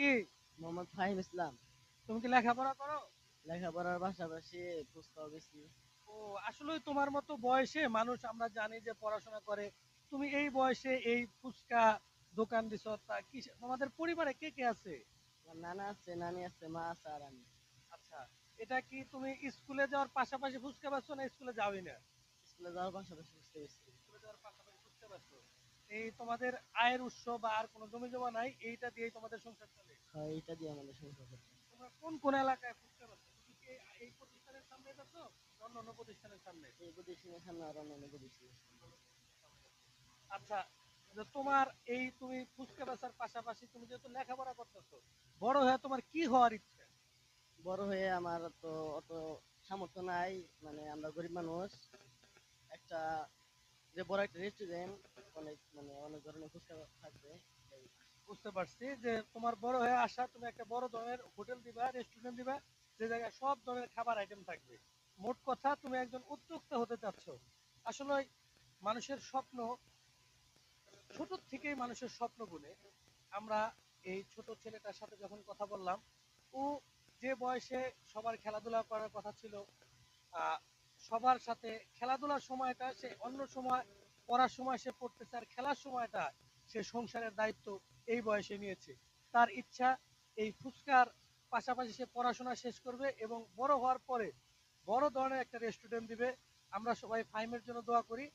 কি? মোহাম্মদ ফাহিম ইসলাম। তুমি কি লেখাপড়া করো? লেখাপড়ার পাশাপাশি ফুচকাও বেশি। ও আসলে তোমার মতো বয়সে মানুষ আমরা জানি যে পড়াশোনা করে। তুমি এই বয়সে এই ফুচকা দোকান দিছ তা কি তোমাদের পরিবারে কে কে আছে? নানা আছে নানি আছে মা আছে আর আমি। আচ্ছা এটা কি তুমি স্কুলে যাওয়ার পাশাপাশি ফুচকা বেচছো না স্কুলে যাওই না? স্কুলে যাওয়ার পাশাপাশি ফুচকা বেশি স্কুলে যাওয়ার পাশাপাশি ফুচকা বেচছো এই তোমাদের আয়ের উৎস বা আর কোনো জমি জমা নাই এইটা দিয়েই তোমাদের সংসার চলে। হয় এইটা দিয়ে আমাদের সংসার করতে তোমরা কোন কোন এলাকায় বেচছো তুমি কি এই- প্রতিষ্ঠানের সামনে বেচছো না অন্য অন্য প্রতিষ্ঠানের সামনে? এই প্রতিষ্ঠানের সামনে আর অন্যান্য প্রতিষ্ঠানের সামনে। আচ্ছা যে তোমার এই তুমি ফুচকা বেচার পাশাপাশি তুমি যেহেতু লেখাপড়া করতেছো বড় হয়ে তোমার কি হওয়ার ইচ্ছা? বড় হয়ে আমার তো অত সামর্থ্য নাই মানে আমরা গরিব মানুষ। একটা যে বড় একটা রেস্টুরেন্ট অনেক মানে অনেক ধরনের ফুচকা থাকবে। বুঝতে পারছি যে তোমার বড় হয়ে আসা, তুমি একটা বড় ধরনের হোটেল দিবা রেস্টুরেন্ট দিবা, যে জায়গায় সব ধরনের খাবার আইটেম থাকবে। মোট কথা, তুমি একজন উদ্যোক্তা হতে চাচ্ছ। আসলে মানুষের স্বপ্ন, ছোট থেকেই মানুষের স্বপ্ন গুনে আমরা এই ছোট ছেলেটার সাথে যখন কথা বললাম, ও যে বয়সে সবার খেলাধুলা করার কথা ছিল সবার সাথে খেলাধুলার সময়টা, সে অন্য সময় পড়ার সময় সে পড়তেছে আর খেলার সময়টা সে সংসারের দায়িত্ব এই বয়সে নিয়েছে। তার ইচ্ছা এই ফুচকার পাশাপাশি সে পড়াশোনা শেষ করবে এবং বড় হওয়ার পরে বড় ধরনের একটা রেস্টুরেন্ট দিবে। আমরা সবাই ফাইমের জন্য দোয়া করি।